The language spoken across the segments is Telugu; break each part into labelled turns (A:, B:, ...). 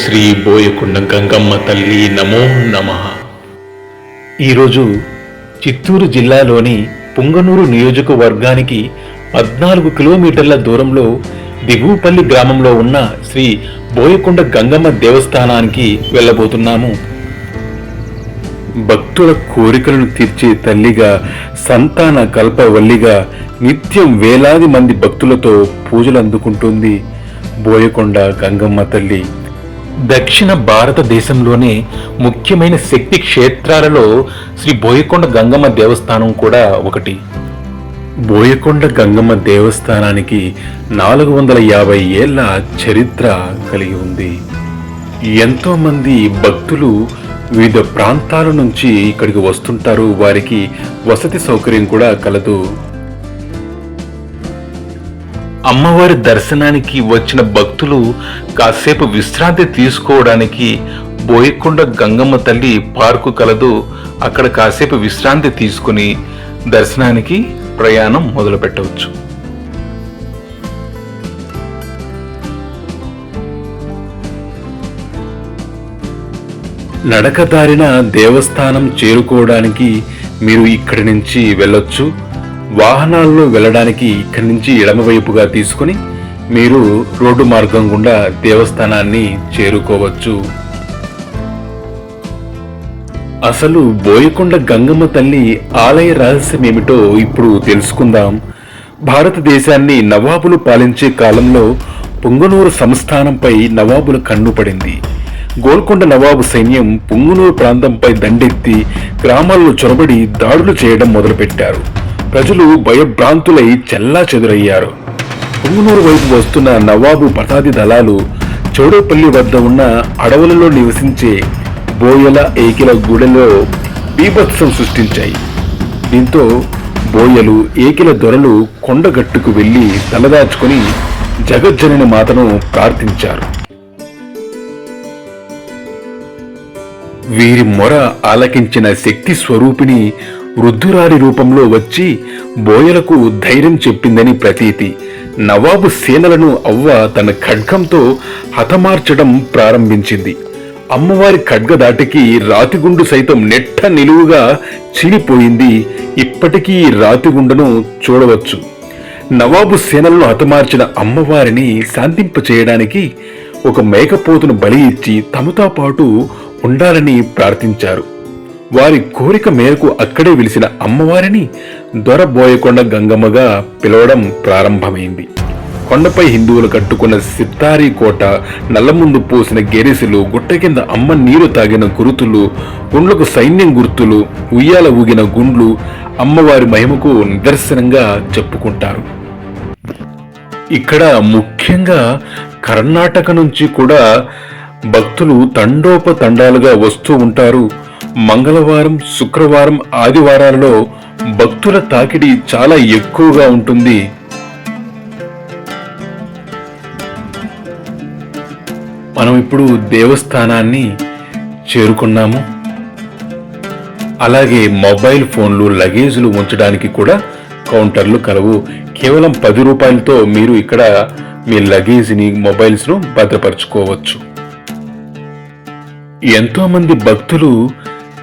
A: శ్రీ బోయకొండ గంగమ్మ తల్లి నమో నమ. ఈరోజు చిత్తూరు జిల్లాలోని పుంగనూరు నియోజకవర్గానికి పద్నాలుగు కిలోమీటర్ల దూరంలో దిగువపల్లి గ్రామంలో ఉన్న శ్రీ బోయకొండ గంగమ్మ దేవస్థానానికి వెళ్ళబోతున్నాము. భక్తుల కోరికలను తీర్చే తల్లిగా సంతాన కల్పవల్లిగా నిత్యం వేలాది మంది భక్తులతో పూజలు అందుకుంటుంది బోయకొండ గంగమ్మ తల్లి. దక్షిణ భారతదేశంలోనే ముఖ్యమైన శక్తి క్షేత్రాలలో శ్రీ బోయకొండ గంగమ్మ దేవస్థానం కూడా ఒకటి. బోయకొండ గంగమ్మ దేవస్థానానికి నాలుగు వందల యాభై ఏళ్ళ చరిత్ర కలిగి ఉంది. ఎంతోమంది భక్తులు వివిధ ప్రాంతాల నుంచి ఇక్కడికి వస్తుంటారు. వారికి వసతి సౌకర్యం కూడా కలదు. అమ్మవారి దర్శనానికి వచ్చిన భక్తులు కాసేపు విశ్రాంతి తీసుకోవడానికి బోయకొండ గంగమ్మ తల్లి పార్కు కలదు. అక్కడ కాసేపు విశ్రాంతి తీసుకుని దర్శనానికి ప్రయాణం మొదలుపెట్టవచ్చు. నడకదారిన దేవస్థానం చేరుకోవడానికి మీరు ఇక్కడి నుంచి వెళ్ళొచ్చు. వాహనాల్లో వెళ్ళడానికి ఇక్కడి నుంచి ఎడమవైపుగా తీసుకుని మీరు రోడ్డు మార్గం గుండా దేవస్థానాన్ని చేరుకోవచ్చు. అసలు బోయకొండ గంగమ్మ తల్లి ఆలయ రహస్యం ఏమిటో ఇప్పుడు తెలుసుకుందాం. భారతదేశాన్ని నవాబులు పాలించే కాలంలో పొంగనూరు సంస్థానంపై నవాబుల కన్ను పడింది. గోల్కొండ నవాబు సైన్యం పొంగనూరు ప్రాంతంపై దండెత్తి గ్రామాల్లో చొరబడి దాడులు చేయడం మొదలుపెట్టారు. ప్రజలు భయభ్రాంతులై చెల్లా చెదురయ్యారు పుంగునూరు వైపు వస్తున్న నవాబు పతాది దళాలు చౌడపల్లి వద్ద ఉన్న అడవులలో నివసించే బోయల ఏకిల గుడెలో బీభత్సం సృష్టించాయి. దీంతో బోయలు ఏకిల దొరలు కొండగట్టుకు వెళ్ళి తలదాచుకుని జగజ్జనని మాతను ప్రార్థించారు. వీరి మొర ఆలకించిన శక్తి స్వరూపిణి వృద్ధురాలి రూపంలో వచ్చి బోయలకు ధైర్యం చెప్పిందని ప్రతీతి. నవాబు సేనలను అవ్వ తన ఖడ్గంతో హతమార్చడం ప్రారంభించింది. అమ్మవారి ఖడ్గ దాటికి రాతిగుండు సైతం నెట్ట నిలువుగా చీలిపోయింది ఇప్పటికీ ఈ రాతిగుండను చూడవచ్చు. నవాబు సేనలను హతమార్చిన అమ్మవారిని శాంతింపచేయడానికి ఒక మేకపోతును బలి ఇచ్చి తమతో పాటు ఉండాలని ప్రార్థించారు. వారి కోరిక మేరకు అక్కడే విలిసిన అమ్మవారిని దొరబోయకొండ గంగమ్మగా పిలవడం ప్రారంభమైంది. కొండపై హిందువులు కట్టుకున్న సిత్తారి కోట నల్లముందు పోసిన గెరిసెలు గుట్ట కింద అమ్మ నీరు తాగిన గురుతులు గుండ్లకు సైన్యం గుర్తులు ఉయ్యాల ఊగిన గుండ్లు అమ్మవారి మహిమకు నిదర్శనంగా చెప్పుకుంటారు. ఇక్కడ ముఖ్యంగా కర్ణాటక నుంచి కూడా భక్తులు తండోపతండాలుగా వస్తూ ఉంటారు. మంగళవారం శుక్రవారం ఆదివారాలలో భక్తుల తాకిడి చాలా ఎక్కువగా ఉంటుంది. మనం ఇప్పుడు దేవస్థానాన్ని చేరుకున్నాము. అలాగే మొబైల్ ఫోన్లు లగేజ్లు ఉంచడానికి కూడా కౌంటర్లు కలవు. కేవలం పది రూపాయలతో మీరు ఇక్కడ మీ లగేజ్ని మొబైల్స్ను భద్రపరచుకోవచ్చు. ఎంతోమంది భక్తులు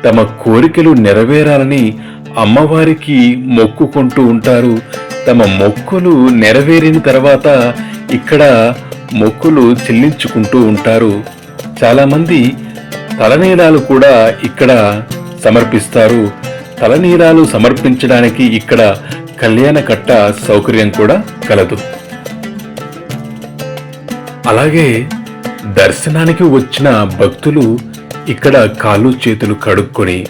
A: తమ కోరికలు నెరవేరాలని అమ్మవారికి మొక్కుకుంటూ ఉంటారు. తమ మొక్కులు నెరవేరిన తర్వాత ఇక్కడ మొక్కులు చెల్లించుకుంటూ ఉంటారు. చాలామంది తలనీలాలు కూడా ఇక్కడ సమర్పిస్తారు. తలనీలాలు సమర్పించడానికి ఇక్కడ కళ్యాణ కట్ట సౌకర్యం కూడా కలదు. అలాగే దర్శనానికి వచ్చిన భక్తులు ఇక్కడ కాళ్ళు చేతులు కడుక్కొని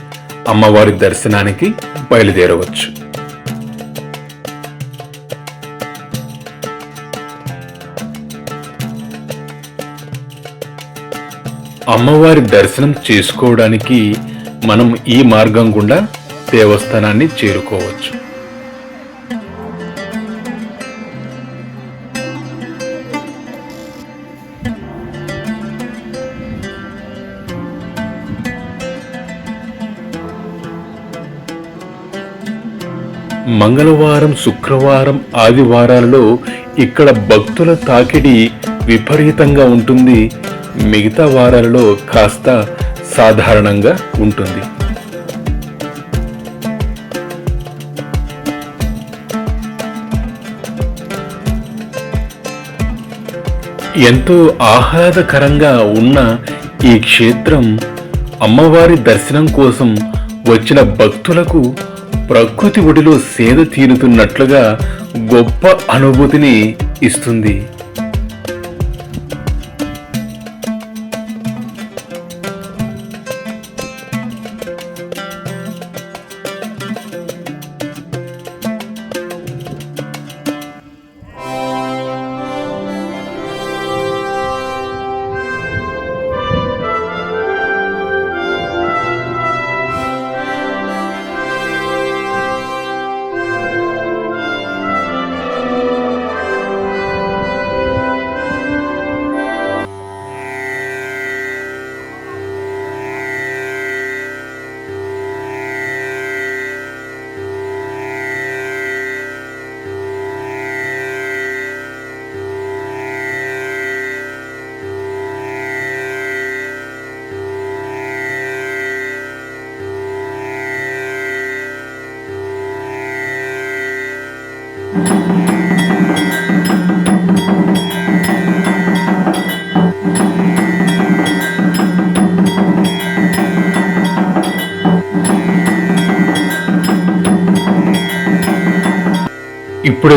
A: అమ్మవారి దర్శనానికి బయలుదేరవచ్చు. అమ్మవారి దర్శనం చేసుకోవడానికి మనం ఈ మార్గం గుండా దేవస్థానాన్ని చేరుకోవచ్చు. మంగళవారం శుక్రవారం ఆదివారాలలో ఇక్కడ భక్తుల తాకిడి విపరీతంగా ఉంటుంది. మిగతా వారాలలో కాస్త సాధారణంగా ఉంటుంది. ఎంతో ఆహ్లాదకరంగా ఉన్న ఈ క్షేత్రం అమ్మవారి దర్శనం కోసం వచ్చిన భక్తులకు ప్రకృతి ఒడిలో సేద తీరుతున్నట్లుగా గొప్ప అనుభూతిని ఇస్తుంది. ఇప్పుడే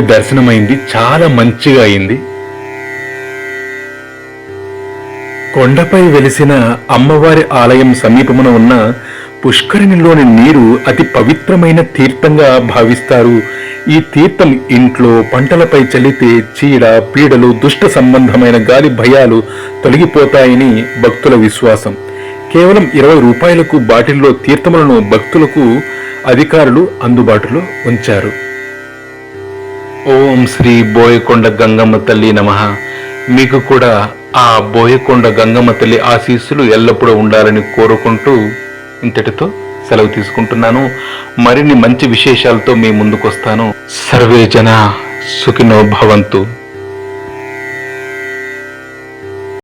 A: దర్శనమైంది చాలా మంచిగా అయింది. కొండపై వెలిసిన అమ్మవారి ఆలయం సమీపమున ఉన్న పుష్కరిణిలోని నీరు అతి పవిత్రమైన తీర్థంగా భావిస్తారు. ఈ తీర్థం ఇంట్లో పంటలపై చల్లితే చీడ పీడలు దుష్ట సంబంధమైన గాలి భయాలు తొలగిపోతాయని భక్తుల విశ్వాసం. కేవలం ఇరవై రూపాయలకు బాటిల్లో తీర్థములను భక్తులకు అధికారులు అందుబాటులో ఉంచారు. ఓం శ్రీ బోయకొండ గంగమ్మ తల్లి నమ. మీకు కూడా ఆ బోయకొండ గంగమ్మ తల్లి ఆశీస్సులు ఎల్లప్పుడూ ఉండాలని కోరుకుంటూ ఇంతటితో సెలవు తీసుకుంటున్నాను. మరిన్ని మంచి విశేషాలతో మీ ముందుకొస్తాను. సర్వే జన సుఖినో భవంతు.